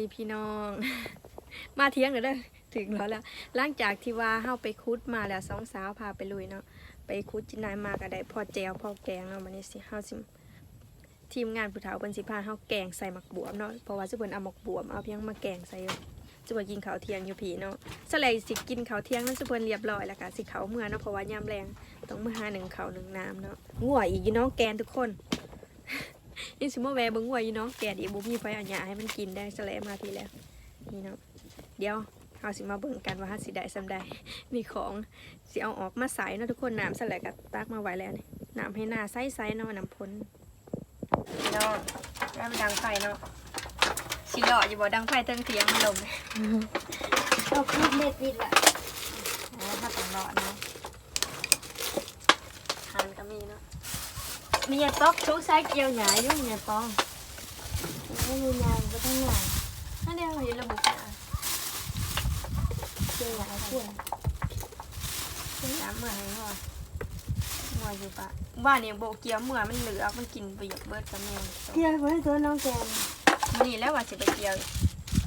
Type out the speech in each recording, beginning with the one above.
ดีพี่น้อง มาเที่ยงเด้อถึงแล้วแล้วหลังจากที่ว่าเฮาไปคุดมาแล้วสองสาวพาไปลุยเนาะไปคุดจินายมาก็ได้พอแจวพอแกงเนาะวันนี้สิเฮาสิทีมงานผู้เฒ่าเพิ่นสิพาเฮาแกงใส่หมักบวบเนาะเพราะว่าสิเพิ่นเอาหมักบวบเอาเพียงมาแกงใส่จะบ่กินข้าวเที่ยงอยู่พี่เนาะสลยสิกินข้าวเที่ยงนั้นสิเพิ่นเรียบร้อยแล้วก็สิเข้าเมื่อเนาะเพราะว่ายามแรงต้องมื้อหาหนึ่งข้าวหนึ่งน้ำเนาะงัวอีกอยู่น้องแกนทุกคน นี่สิมาแวะเบิ่งวัวอยู่เนาะแกดีบ่มีไฟเอาหญ้าให้มันกินได้สแลมาทีแล้วนี่เนาะเดี๋ยวเฮาสิมาเบิ่งกันว่าเฮาสิได้ซำใดมีของสิเอาออกมาใส่เนาะทุกคนน้ำสแลก็ตักมาไว้แล้วนี่น้ำให้หน้าใสๆเนาะน้ำพ่นพี่น้องแล้วมันดังไฟเนาะสิเลาะอยู่บ่ดังไฟเทิงเถียงมันลมเราพูดเม็ดนิดละอ๋อถ้าต้องเลาะเนาะทานก็มีเนาะ มียาตอกชุกใส่เกี่ยวหญ้าอยู่มียาตองไม่มีนานก็ต้องนานนั่นเดียวเห็นระบบหญ้าเจอหลายคนขึ้นน้ำเมื่อไหร่หัวหัวอยู่ปะว่าเนี่ยโบเกียวเมื่อมันเหลือมันกินไปหยกเบิดกับแมวเที่ยวไว้ตัวน้องแกนนี่แล้วว่าสิไปเกียวอีก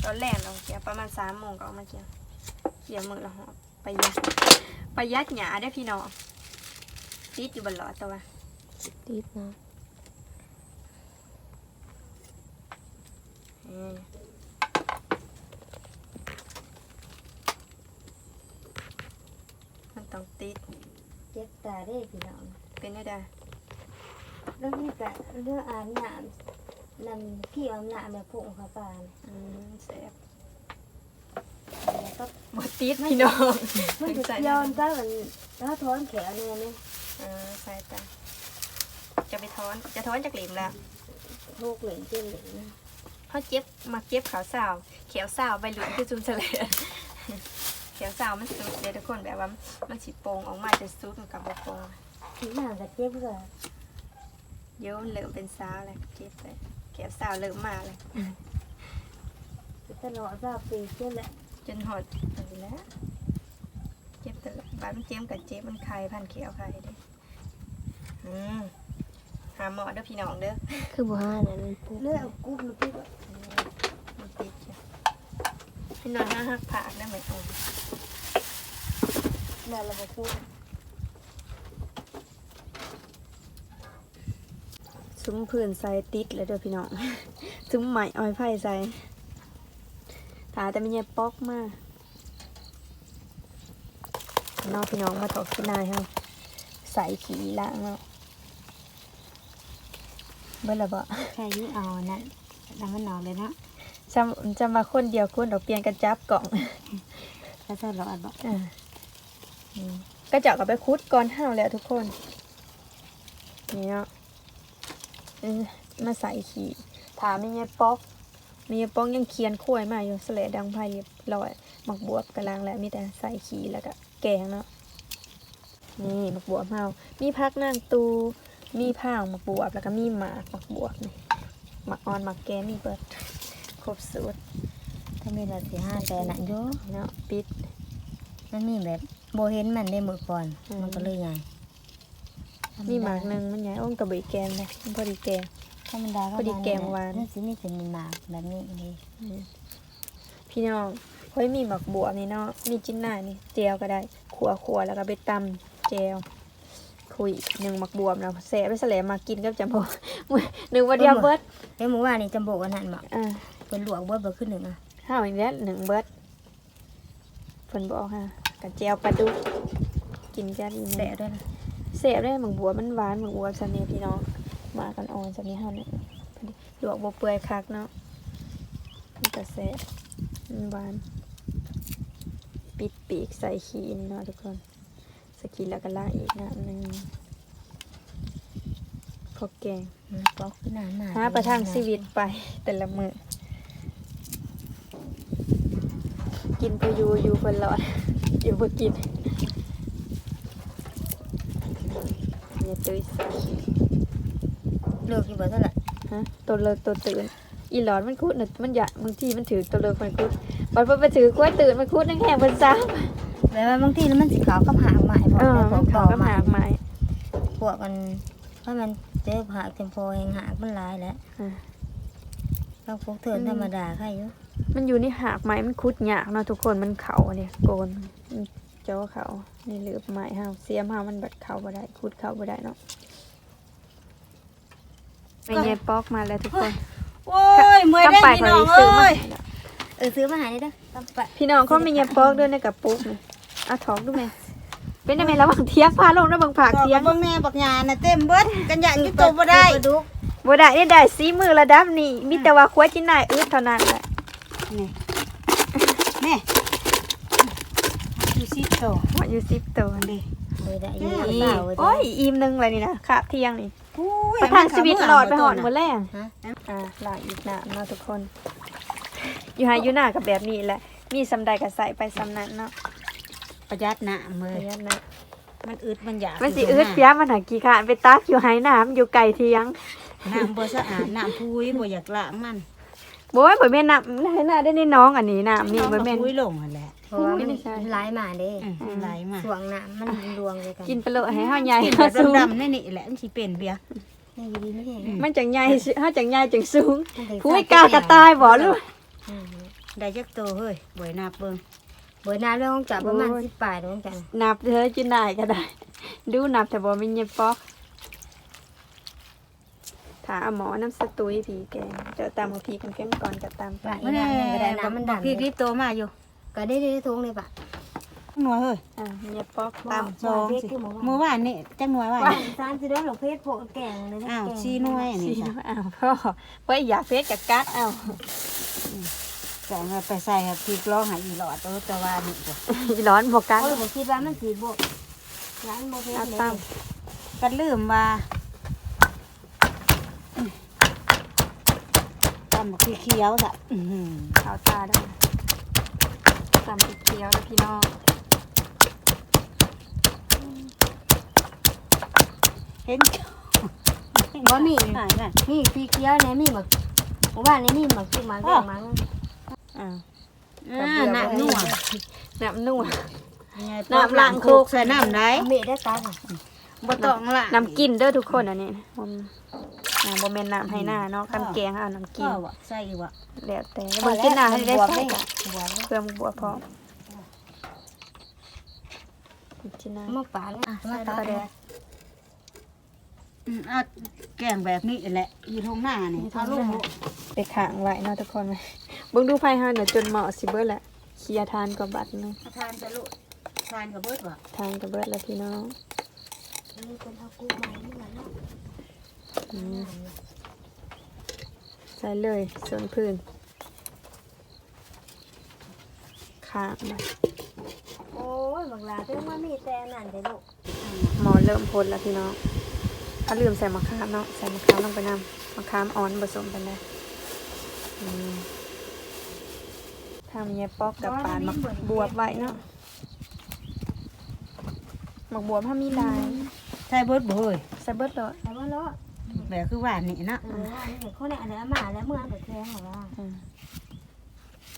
ตอนแรกเราเกียวประมาณสามโมงก็เอามาเกียวเกียวมือละหอบไปยัดไปยัดหยาได้อพี่น้องติดอยู่บนหลอดตัว ติดนะเออมันต้องติดเจ็บตาได้พี่น้องเป็นได้ไดแล้วนี่กะเรื่องอาบน้ำนั่นพี่เอาน้ำแบบพุ่งเข้าปานอืมแสบแล้วก็หมดติดพี่น้องมันจะย้อนก็มันถ้าท้อนแขนเนี่ยนี่เออใส่ตา จะไปถอน จะถอนจากเหลมแล้วโรคเหลืองเจ็บเหลืองเขาเจ็บมาเก็บขาวสาวเขียวสาวใบหลุนคือจุนเฉลยเขียวสาวมันสุดเลยทุกคนแบบว่ามันฉีดโปงออกมาจะสุดมันกับบโปงพี่น้องก็เจ็บก็เดี๋ยวมันเริ่มเป็นสาวเลยเจ็บเลยเขียวสาวเริ่มมาเลยตลอดรอบปีเจ็บแหละจนหดไปแล้วเจ็บแต่ละบ้านมันเจ็บกับเจ็บมันคายพันเขียวคายเด้อืม หาหมอเด้อพี่น้องเด้อคือบ้านนั่นมันปุ๊บเลือดกุ๊บมันปุ๊บมันติดอยู่พี่น้องห้าหักผักได้ไหมเออนั่นเราปุ๊บซุ้มพื้นใส่ติดเลยเด้อพี่น้อง ซุ้มใหม่อ้อยไผ่ใส่ถาแต่ไม่ใช่ป๊อกมากนอกพี่น้องมาถอกที่นายเฮาใส่ขี่ล้างเนาะ เบิ่ละบ่แค่นี้เอานั่นแล้วมันนอนเลยนะจำจำมาคนเดียวคนเดี๋ยวเปลี่ยนกันจับกล่องแล้วตลอดบอกอ่าอืมก็เจาะกับไปคุดก่อนห้าวแล้วทุกคนนี่เนาะเออมาใส่ขี่ถามไม่เงี้ยป๊อกมีเงี้ยป๊อกยังเคียนขั้วยมาอยู่สะเลดังไพ่เรียบร้อยหมักบวบกำลังแล้วมีแต่ใส่ขี่แล้วก็แกงเนาะนี่หมักบวบเฮามีพักนางตู มีผ้าหมักบวบแล้วก็มีหมากหมักบวบนี่หมักอ่อนหมักแกงมีเบิดครบสูตรถ้ามีเราสี่ห้าแต่นั่นโยเนาะปิดมันมีแบบโบเห็นมันได้มือก่อนอืมมันก็เลยไงมีหมากหนึ่งมันใหญ่อ้อมกระบี่แกงเลยมันพอดีแกงธรรมดาพอดีแกงหวานนั่นสินี่เป็นหมากแบบนี้นี่พี่น้องเฮ้ยมีหมักบวบนี่เนาะมีจิ้นหน้านี่เจลก็ได้ขัวขัวแล้วก็ไปตำเจล คุยหนึ่งหมักบวบนะแสบไปแสลมมากินกับจำพอหนึ่งวันเดียวเบิร์ดเอ้หมูว่านี่จำโบกกันนั่นบอกอ่าเป็นหลวงเบิดเบิดขึ้นหนึ่งอะข้าวอีกแล้วหนึ่งเบิร์ดเพิ่นบอกค่ะกับเจลปลาดุกกินกันอีกแสแสบบด้วยนะแสบได้หมักบวบมันหวานหมักบวบสันนี่พี่น้องมากันอ่อนสันนี่ห้าเนี่ยพอดีลวกบวเปื่อยคักเนาะมันก็แสบมันหวาน ปิดปีกใส่ขีนี่เนาะทุกคน สกีแล้วก็ล่างอีกนะหนึ่งพอแกงอืมปอกขึ้นหน้ามาหาประทังชีวิตไปแต่ละมือกินไปอยู่อยู่คนหลอดอยู่บ่กินเนี่ยตุ้ยใส่ขี้เลือกกี่เบิดเท่าไหร่ฮะตัวเลิกตัวตื่นอีหลอดมันคุดน่ะมันอยากบางทีมันถือตัวเลิกมันคุดบัดพอไปถือกล้วยตื่นมันคุดแห้งๆมันซ้ำแบบว่าบางทีแล้วมันสีขาวกับหางใหม่พอ เออแต่พมัอนต่เขาอก็ใหม่หากไม้พวกมันเพราะมันเจอหากเต็มโพแหงหากมันหลายแล้วอ่าไปข้าวพวกเถื่อนธรรมดาใครอยู่มันอยู่ในหากไม้มันคุดยากเนาะทุกคนมันเขาเนี่ยโกนมันเจ้าเขานี่เหลือบไม้ห้าวเสียมห้าวมันบัดเขาบ่ได้คุดเขาบ่ได้เนาะไปเย็บปอกมาแล้วทุกคนโอ้ยเมื่อยได้กำไปพี่เขาน้องซื้อเอ้มายให้แล้วเออซื้อมาหานี่เด้อตำปะพี่น้องเขามีเย็บปอกด้วยในกระปุกนี่เอาถองดูแม่ เป็นได้ไหมระหว่างเทียงพาลงระหว่างผากบอกเทียงกับเบิ่งแม่บักหยาน่ะเต็มเบิดกันอยากกินโตบ่ได้ปลาดุกบ่ได้ได้ได้สีมือระดับนี้มีแต่ว่าควายจินนายอึดเท่านั้นแหละนี่แม่ดูสิโตว่าอยู่สิบตัวนี่เลยได้อืยี่มเปล่าเว้ยโอ้ยอิ่มหนึงเลยนี่นะขาบเที่ยงนี่อุ้ยประทังชีวิตหลอดไปหอดหมดแล้วแล้วฮะอ่าหลายอีกหนาเนาะทุกคน อยู่หาอยู่หน้ากับแบบนี้แหละ มีสำใดก็ใส่ไปสำนั้นเนาะ ประหยัดน้ำเลปยระหยัดนะมันอึดมันอยากมันสิอึดเปียมันหากี่ขานไปตักอยู่ไหน้ำอยู่ไก่เที่ยงน้ำบ่สะอาดน้ำพุยบ่อยากล้างมันโบ้ยบ่แม่นน้ำไหน้าได้นี่น้องอันนี้น้ำนี่บ่แม่น พุยลงนั่นแหละเพราะว่ามันไม่ใช่ หลายมาเด้อืม ไหลมาสวงน้ำมันรวงเลยกันกินไปเลยให้เฮาใหญ่กินเฮาแบบสูงดำๆนี่นี่แหละมันสิเป็นเบียร์นี่อยู่ดีไม่แห้งอืมมันจังใหญ่สิเฮาจังใหญ่จังสูงมันถึงผู้ยกล้ากระตายบ่ลูกอืมได้จักโตเฮ้ยบ่อยนับเบิ่ง เบิดน้ำเรื่องของจับประมาณโอ้ย สิบปลายเด้วยกันนับเธอจินได้ก็ได้ ดูนับแต่บ่มีเย็บปอกถ้าเอาหมอน้ำสตุยผีแกงเดี๋ยวตามเอาผีกันแก้มก่อนกับตามไปปลาอีน้ำหนึ่งก็ได้น้ำมันบัดักนพริกรีบโตมาอยู่ก็ได้ได้ทุงเลยปะหน่วยเฮ้ยอ่าเย็บปอกตามสองสิมื้อวานนี่จักหน่วยว่าว่านี่สามสิเดือนหลวงเพชรพวกแกงเลยนะอ้าวแกงสี่หน่วยอันสีนี้ค่ะอ้าวพ่อเพื่ออยากเฟซกับกัดเอา แต่เอาไปใส่ครับพริกร้องหาอีหลอดตัวแต่ว่านี่จ้ะอีร้อนบอกกัดโอ้ยผมคิดว่ามันสีบวกร้านโมเพชรเอาเลยตาม ก็ลืมว่าตำบักพริกเขียวจ้ะอื้อหือเอาตาได้ตามอีกเคี้ยวแล้วพี่น้องเห็นบ่มี หายน่ะมีสีเขียวเนี่ยมีหมักหมู่บ้านนี้มีหมักจุกหมักแดงหมัก อ่าอ่าน้ำนัวน้ำนัวน้ำล้างโคกใส่น้ำไหนเมฆได้ตาค่ะบ่ต้องล้างน้ำกินเด้อทุกคนอันนี้ผมอ่าบ่แม่นน้ำให้หน้าเนาะกันแกงเอาน้ำกินก็วะใส่อีกวะแล้วแต่บางกินหน้าให้ได้ใส่กะบวกเพื่อมบัวพร้อมจินามาป่าเลยมาตาแดงอืมอะแกงแบบนี้แหละอยู่ตรงหน้านี่เอาลงโลไปขางไว้เนาะทุกคนไหม เบิ่งดูไฟเฮาน่ะจนเหมาะสิเบิดแหละเคลียร์ทานก็บัดหนึงทานจะลุทานกับเบิดวะทานก็เบิดแล้วพี่น้องมีคนเอากุ้งมานี่มาเนาะอืมใส่เลยส่วนพื้นข้างมาโอ้ยบักลาเพิ่งมามีแต่นั่นเด้ลูกหมอเริ่มพ่นแล้วพี่น้องถ้าลืมใส่มะขามเนาะใส่มะขามลงไปนำมะขามอ่อนผสมกันได้อืม ทำเนี้ยปอกกับปานมักบวบไว้เนาะหมักบวบถ้ามีลายใส่เบิดบ่เฮ้ยใส่เบิดเลยแต่ว่าเนาะแบบคือหวานนี่นะเออว่านี่เด็กคนเนี่ยอันนี้มาแล้วเมื่ออันเด็กแข็งเหรอว่าอืม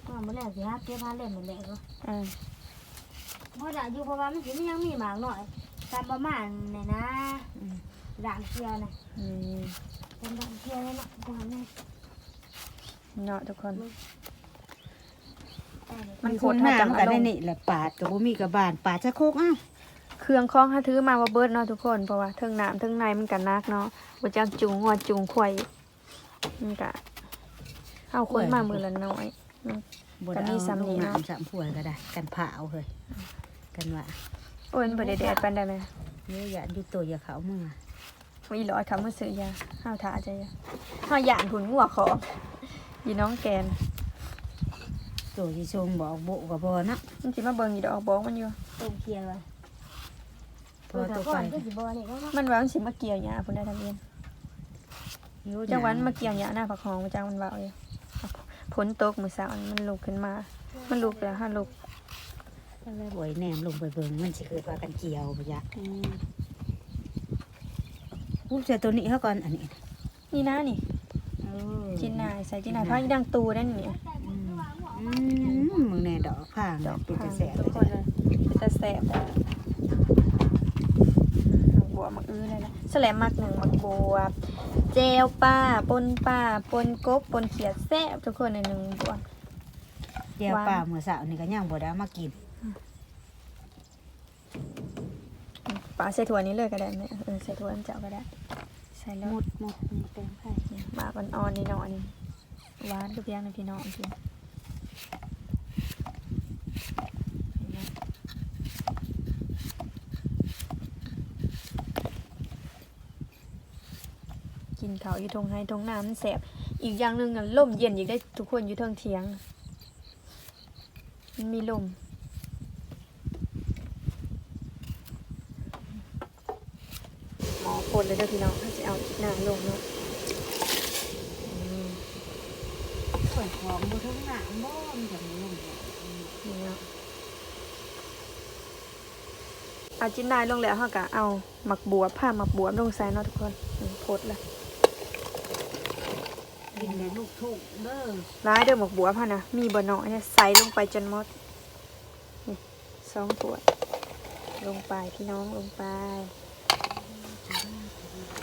ว่าเมื่อแรกสิฮะเก็บมาเล่นเหมือนเด็กก็อ่าเพราะด่าอยู่เพราะว่ามันสิมันยังมีหมากหน่อยตามประมาณเนี่ยนะด่างเกียวนะอืมเป็นด่างเกียวเลยเนาะด่างนี่เนาะทุกคนได้เลย มันมีโคคนตรหน้าจังมันอาก็รได้มณ์นี่แหละปาดกับบ่มีกับบานปาดจะโคกอ้าวเครื่องคล้องถ้าถือมาว่าเบิดเนาะทุกคนเพราะว่าเทิงน้ำเทิงในมันกันนักเนาะบ่จักจูงหัวจูงควายมันกะเอาคนมามือละน้อยบ่ก็ได้มีเอาซ้ำนี่ลงเนาะน้ำสามถ้วยก็ได้ กันผ่าเอาเฮ้ยกันว่าโอ้ยมันบ่ได้แดดปานใดแม่เยอะอย่าอยู่ตัวอย่าเขามือมีร้อยคำมาซื้อยาห้าวถาใจยาห้าวหยานหุนหัวของยีน้องแกน ตัวที่ชงบอกโบกับบ่เนาะมันสิมาเบิ่งอีดอกบอกมันอยู่ต้มเคียวเลยพอตัวไปก็สิบ่นี่ก็มันว่ามันสิมาเกี่ยวหญ้าพุ่นได้ทำเองอยู่จังหวันมาเกี่ยวหญ้าหน้าผักหอมมาจังมันว่าอยู่ฝนตกมื้อเช้านี่มันลุกขึ้นมา มันลุกแล้วฮะลุกก็เลยบ่อยแหนมลงไปเบิ่งมันสิเกิดว่ากันเกี่ยวบ่ยะปุ๊บใส่ตัวนี้เฮาก่อนอันนี้นี่นะนี่เออจินนายใส่จินนายเพราะดังตูได้นี่ อืมอืมมึงแน่ดอกข้างดอกเป็นพากระแสทุเลกยคนเลยเป็นตะแสบบัวมักอื้อเลยนะแสลมมักหนึ่งมักบวบเจลป้าปนป้าปนกบปนเขียดแซ่บทุกคนในหนึ่งบวงเดี๋ยวหวานป้ามื้อเช้านี่ก็ยังบ่ได้เอามากินป้าใส่ถั่วนี้เลยก็ได้ไหมเออใส่ถั่วน้ำเจ้าก็ได้ใส่แล้วหมดหมดนี่เต็มไข่หมากอ่อนๆนี่เนาะนี่หวานทุกอย่างเลยพี่น้องจริงกิน เขาวอยู่ทงไห้ทงน้ำมันแสบอีกอย่างหนึ่งอะลมเย็นอีกได้ทุกคนอยู่เทางเทียง มันมีลมหมอคนเลยเด้อพี่น้องถ้าจะเอาหน้าลงเนาะอืมส่วนของบ่ทั้งหน้าบ่มันจะมีลงนี่เนาะเอาจิ้นได้ลงแล้วเขาก็เอาหมักบัวผ้าหมักบัวลงใส่เนาะทุกคนอืมโพดละ กินในลูกทุ่งเด้อร้ายเด้อหมักบัวพ่อนะมีบ่เนาะเนี่ยใส่ลงไปจนหมดนี่สองถ้วยลงไปพี่น้องลงไป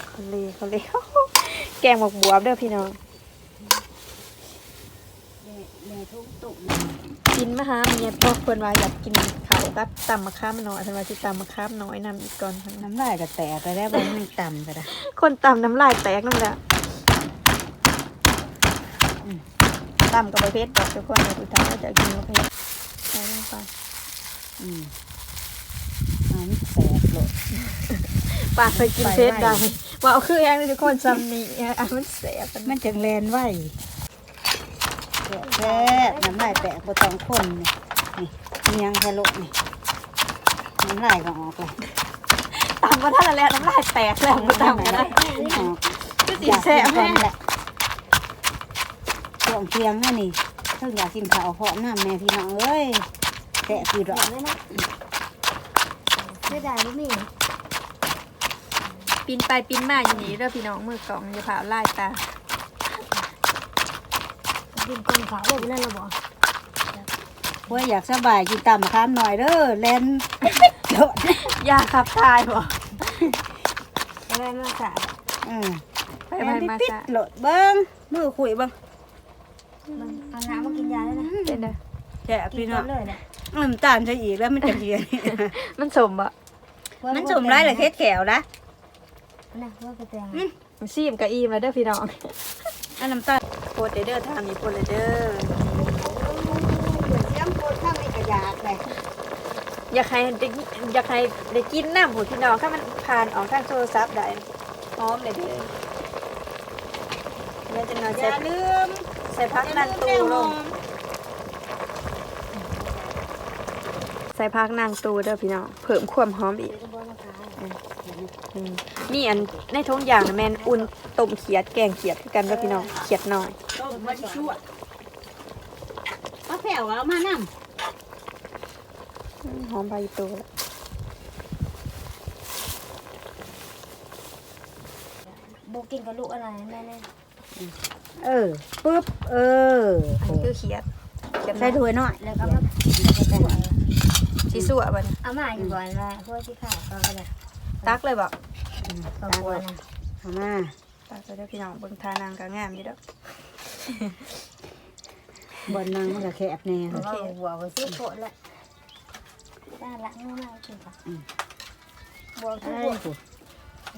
เขาเลยเขาเลยแกงหมักบัวเด้อพี่น้องในทุ่งตุ่มกินมะฮะเมียพ่อควรว่าอยากกินเขาวกับตำมะขามหน่อยฉันว่าสิตำมะขามน้อยนำอีกก่อนค่ะน้ำลายก็แตกไปแล้วบ่มันต่ำก็ได้คนตำน้ำลายแตกนั่นแหละ ตำกับประเภทบอกทุกคนในทุกท่านว่าจะกินประเภทใส่ลงไปอืมอันแตกโลดปากเคยกินเพชรได้ว่าเอาคือแห้งเลยทุกคนซ้ำนี่อะมันแสบมันมันจังแลนไหวแท้น้ำลายแตกบ่ต้องคนนี่นี่เมียงแค่โลดนี่น้ำลายก็ออกเลยตำมาท่านละแล้วน้ำลายแตกแล้วมันตำกันได้ออกคือสีอยากแสกินบพร้อแม่มแหละ ช่วงเที่ยงนั่นนี่เพิ่งอยากกินข้าวเพราะน้ำแม่พี่น้องเอ้ยแตะคือดแบอกบนั้นนะไม่ได้บ่มีปีนไปปีนมาอย่างนี้เด้อพี่น้องมือกล่องอย่าผ่าลายตากินกองขาวเลยนั่นเราบอกว่าอยากสบายกินตามมะขามหน่อยเด้อแลนโดดอย่าขับทายบ่อะไรมาสาดอืมไปแลไปนมาปิดซะๆโหลดเบิ้งมือคุยเบิ้ง มันเอาน้ำมากินยาแล้วนะเป็นเด้อแจะกิพี่นน้กัองนเลยนะน้ำตาลใส่อีกแล้วมันจะเพียนมันสมบ่มันสมไรเลยเค็ดแขวนะนะว่าไปแต่งมันซีมกับอีมแล้วเด้อพี่น้องอันน้ำตาลโพดเด้อทางนี้โพดเด้อเหมือนเสียงโคตรข้างในกระยาดเลยอยากให้ได้อยากให้ได้กินน้ำผู้พี่น้องถ้ามันผ่านออกทางโทรศัพท์ได้หอมเลยเด้อแล้วจะนอนอใส่ย่าลืม ใส่พักนางตูลง ใส่พักนางตูเด้อพี่น้องเพิ่มความหอมอีกก็บอกนะคะอืมนี่อันในท้องอย่างนะแม่นอุ่นต้มเขียดแกงเขียดคือกันเด้อพี่น้องเขียดหน่อยต้มมันชั่วเอาแผ่วเอามานั่งอืมหอมใบตูละโบกินกับลูกอะไรแม่แน่ เออปึ๊บเอออันนี้คือเขียดเขียดใส่ถ้วยหน่อยแล้วก็มาชีสั่วบัดนเอามาอยู่บ่อยมาพวกที่ข้าวก็เลยตักเลยบ่ก็กลัวนะเอามาตักเลยเด้อพี่น้องเบิ่งทานางก็งามอยู่เด้อบนนางมันก็แคบแน่เพราะว่าหัวมันซื้อโคตรละน่ารักมากจริงค่ะบัวทุกไอ้บัวกู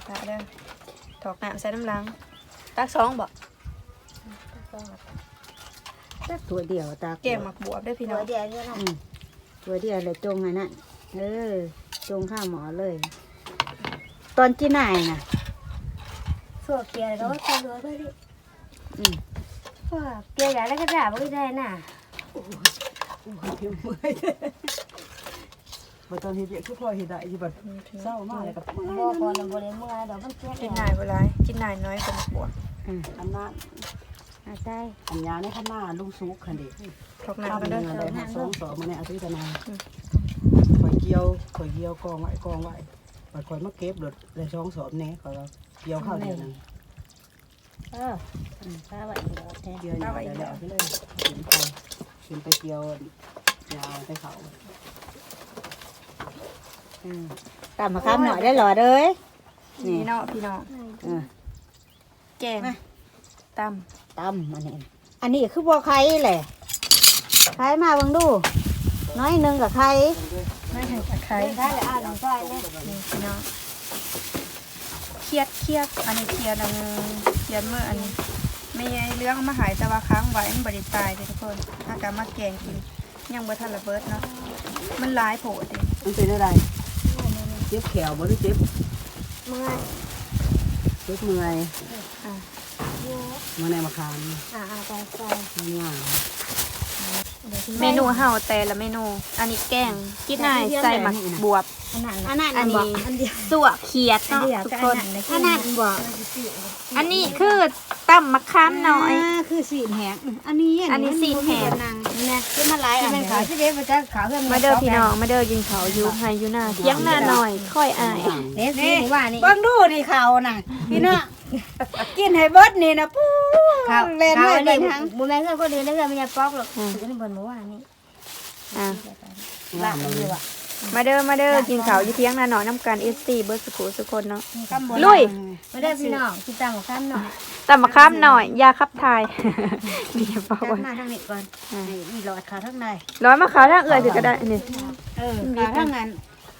ตักเด้อถอกน้ำใส่น้ำล้างตักสองบ่ จักตัวเดียวตาแกงหมักบวบเด้อพี่น้หัอวงเดียวเนี่ยนะอืมตัวเดียวเลยจงไงนั่นเออจงข้าวหมอเลย ตอนที่ไหนน่ะส่วนเกียร์ก็ว่าตัวเลือด้วยดิอืมว่าเกียร์ใหญ่แล้วก็ด่าไม่ได้น่ะบ่ตอนเฮ็ดเวียกคือพ่อเฮ็ดได้อยู่บัดเศร้ามากเลยกับบัวก่อนบัวเลยเมื่อเดี๋ยวมันเกียร์กินนายบ่หลายกินนายน้อยกว่าหมักบวบอืมอันนั้นเอาได้อันยาในข้างหน้าลุงสุกคันเด็กข้าวน้ำมักันนเด้อะไรหาสองสองมาในอาทิตย์นาข่อยเกี่ยวข่อยเกี่ยวกองไว้กองไว้บัดข่อยมาเก็บรถได้สองสอบแหน่ข่อยเกี่ยวข้าวเดียวนึงเออข้าวไว้อีกแล้วแท้เกี่ยวอย่างเดียวไปเลยกินไปกินไปเกี่ยวยาวไปเขาอืมตามมาข้ามหน่อยได้หรอเด้ยนี่เนาะพี่น้องเออแกงมา ตตำอันนี้ อันนี้คือบัวไข่แหละไข่มาเบังดู น้อยหนึ่งกับไข่ำไม่ถึงตะไคร้ใช่เลยอ่านหนังสือเลยนี่พี่น้องเครียดเครียดอันนี้เครียดอันเครียดเมื่ออันไม่ไอ้เรื่องเอามาหายแต่ว่าค้างไว้มันบริตายเลยทุกคนอากามาแกงกินยังบ่ทันระเบิดเนาะมันหลายโผล่ดิมันเป็นอะไรเจ็บแขวบ่หรือเจ็บเมื่อยเจ็บเมื่อยอะ มาในมะขามอ่าอ่าไปใส่ง่ายเมนูเฮาแต่ละเมนู อันนี้แกงกินนายใส่หมักบวบ อันนั้นอันนั้นอันบ่นี้ อันเดียวสั่วเขียดเนาะทุกคนอันนั้นบ่อันนี้คือตำมะขามหน่อยาคือสีแหงอันนี้อันนี้สีแหง นางนี่นะคือมาหลายที่อันเป็นนี้ขาวที่เด็กมันจะขาวเพื่อนมาเด้อพี่น้องมาเด้อกินข้าวอยู่ไฮอยู่หน้าเที่ยงหน้าหน่อย ค่อยอาย เด็กที่หมู่บ้านนี่เบิ่งดูนี่เขาน่ะพี่น้อง กินให้เบิดนี่นะปู๊ขาวเล่นขาวไว้อันเป็นี้นทางบุแม่เพื่อนคนอื่นแล้วเพื่อนมันจะป๊อกหรอกถือในบนหมู่บ้านนี่อะง่ายเลยว่ะมาเด้อมาเด้อกินข้าวอยู่เที่ยงหน้าหน่อยน้ำกันเอสตีเบิร์ดสุขุสุคนเนาะคำโบราณลุยมาได้พี่น้องคิดตังของข้ามหน่อยตำมะขามหน่อยยาขับถ่ายนี่บอกจับว่ามาทางนี้ก่อนนี่มีหลอดขาทั้งในร้อยมะขามถ้าเอื่อยถือก็ได้นี่เออขาทั้งนั้น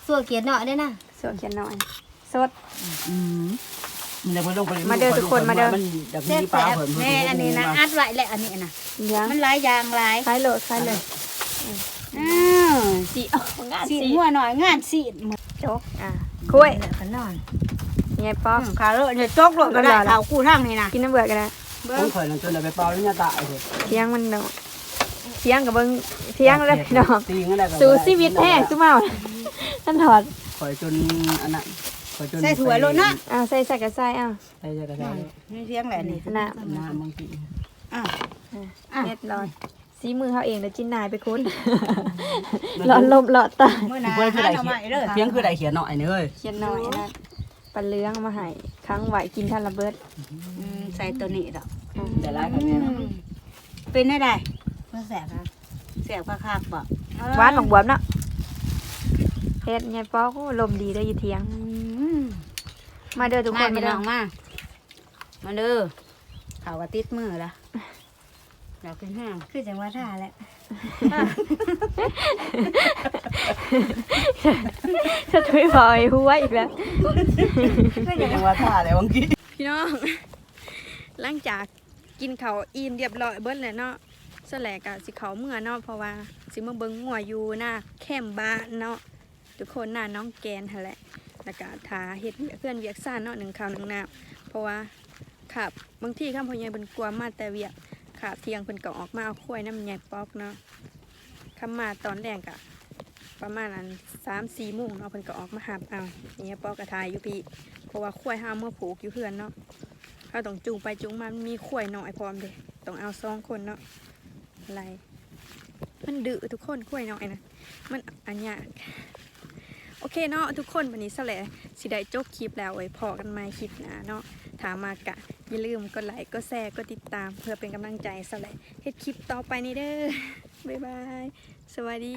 ส่วนเกียรติหน่อยได้นะสวเขียนหน่อยสด อืมมันยังไม่ต้องไปมาเด้อทุกคนมาเด้อนอยากแซ่มีบปลาแซ่บเผินแม่อันนี้นะอัดไว้แหละอันนี้นะเลี้ยงมันหลายอย่างหลายคล้ายโหลดคล้ายเลยอ้าวสีเอางานสีสีหัวหน่อยงานสีจกอะคุยขันนอนยายป๊อกขาเลอะเนี่ยจกลงก็ได้เขากู้ทั้งนี่นะกินน้ำเบื่อกันนะต้องเคยนั่งจนได้ไปเปล่าแล้วเนี่ยตายเลยเที่ยงมันเนาะเที่ยงกับเบิ้งเที่ยงแล้วพี่น้องตีงั้นได้ก็สู่ชีวิตแห้งจุ๊เมาท่านถอดคอยจนอันนั้น คอยจนใส่ถั่วโลดนะอ่าใส่ใส่กระใส่อะใส่ใส่กระใส่นี่เสียงแหละนี่น่ะน้ำบางทีอะเรียบร้อยสีมือเขาเองเดี๋ยวจิ้นนายไปคุ้นหลอดลมหลอดตาเมื่อนาเพื่อนคือหาได้หน่อเขียไม้นเด้อเพียงคือได้เขียนหน่อยนี่เอ้ยเขียนหน่อยนะปลาเลื้องเอามาให้ครั้งไหวกินท่านระเบิดอืมใส่ตัวนี้ดอกแต่ร้ายแบบนี้นะเป็นได้ได้เพื่อแสบนะเสียบคากๆบ่หวานของบวมเนาะเฮ็ดยายป๊อกโอ้ลมดีได้ออยู่เที่ยงอื มมาเด้อทุกคมานพี่มาเด้น้อองมา มาเด้อเขาก็ติดมือละอยากกินแห้งคือจังหวัดท่าแหละจะถุยพอยหัวอีกแล้วยังว่าท่าแต่บางทีพี่น้องหลังจากกินเขาวอิ่มเรียบร้อยเบิ้ลแล้วเนาะสแลกะสิเขาเมื่อเนาะเพราะว่าสิมาเบิ้งงัวอยู่หน้าแคมบ้านเนาะทุกคนหน้าน้องแกนหั่นแหละ แล้วก็ทาเฮ็ดเวียกเพื่อนเวียกซ่านเนาะหนึ่งข้าวหนึ่งน้ำเพราะว่าขับบางที่ข้ามพ่อใหญ่เป็นกลัวมาแต่เวียกขาเทียงเพิ่นก็ออกมาเอาข้วยน้ำใหญ่ปอกเนาะคำมาตอนแรกกะประมาณอันสามสี่โมงเนาะเพิ่นก็ออกมาหับเอาเนี่ยปอกกระทายอยู่พี่เพราะว่าข้วยห้ามเมื่อผูกอยู่เพื่อนเนาะเราต้องจูงไปจูงมามันมีข่วยหน่อยพร้อมเด้ต้องเอาสองคนเนาะอะไรมันดื้อทุกคนข่วยหน่อยนะมันอันยาก โอเคเนาะทุกคนวันนี้สแลสิได้จบคลิปแล้วไว้พอกันมาคลิปหนาเนาะถามมากะอย่าลืมกดไลค์กดแชร์กดติดตามเพื่อเป็นกำลังใจสและเฮ็ดคลิปต่อไปนี่เด้อบ๊ายบาย สวัสดี